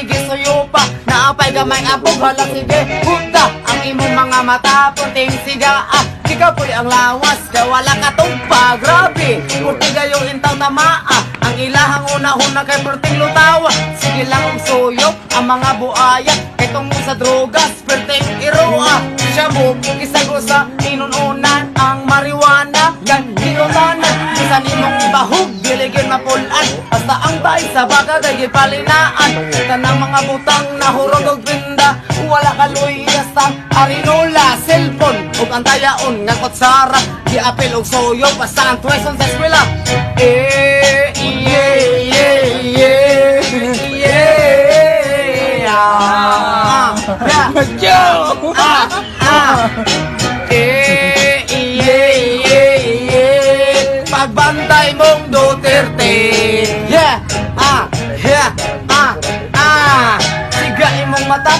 sige suyo pa. Naapay gamay abog, hala sige Huda, ang imong mga mata Puting siga, ah. Di ang lawas, kaya wala ka tumpa Grabe, puti kayo intaw tama ah. Ang ilahang una-una kay perting lutawa. Sige lang ang suyok, ang mga buaya. Tungo sa drogas, perting iroa Shabu, kisagusa, inununan Ang marijuana, yan hinutanan Isa nimong bahog, diligin mapulan. Basta ang bay sa baka kay gipalinaan Tanang mga butang nahurog og pinda Wala kaloy sa arinola Cellphone, ug ang tayaon nga kutsara. Giapil og soyo, basta ang tuweson sa eskwela Eh, yeah, yeah, yeah, yeah. Ah, yeah. Ah, ah. Eh, Siga imong mata, tinawang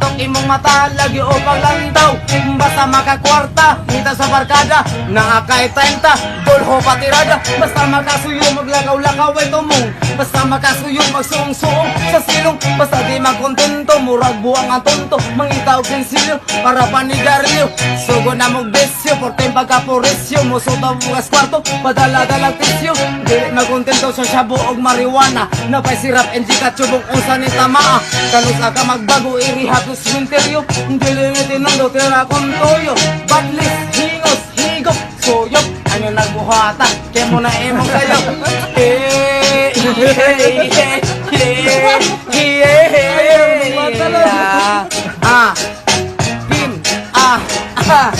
Nagpitok imong mata, lagi o paglantaw. Basta makakwarta, kita sa barkada Nakakay 30, dolho patirada Basta makasuyo, maglakaw-lakaw ay tumong Basta makasuyo, magsuong-suong sa silong. Basta di magkontento, murag buwang ang tonto. Mangitaw kinsilyo, para panigarilyo. Sugo na mong besyo, porteng pagkapurisyo. Musuta mga kwarto, padala-dalang tisyo. Dili magkontento sa shabu og marijuana. Napay sirap and chubong unsa ni tamaa. Kanus ka magbago, irihap sa sementeryo Dili tinando, tira kong toyo Badlis, hingos, higop, soyop Ano nagbuhata, kaya mo na imong kayo Eh, yeah, yeah, yeah, yeah Ah, Pin, ah, ah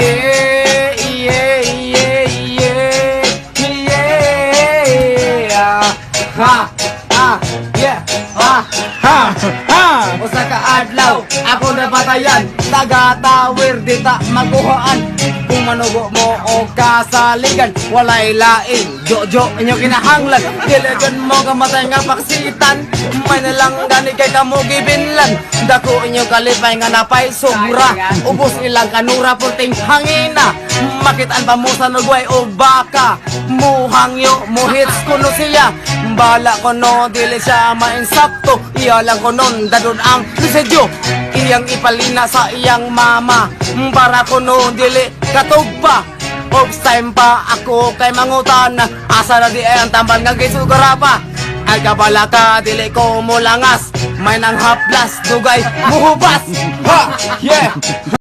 Eh, yeah, yeah, yeah, yeah Ha, ah, yeah, ah Ha! Usa ka adlaw, ako na batayan Taga-tawir, di ta maguhaan Kung manugo mo o kasaligan Walay lain, jojo inyo kinahanglan. Diligan mo kamatay nga paksitan. May nalang gani kay kamo gibinlan. Dako inyo kalipay nga napay sobra. Ubos ilang kanura puting hangina. Makitaan pa mo sa nagway o baka. Muhangyo, muhits kuno siya Bala ko no, dili siya mainsakto Iya lang ko nun, dadon ang lisedyo Iyang ipalina sa iyang mama. Para ko no, dili katugpa. Ops time pa ako kay mangutan. Asa na di ay ang tambal nga gisugara pa. Ay kabala ka, dili ko mulangas. May nang haplas, dugay, muhubas Ha! Yeah!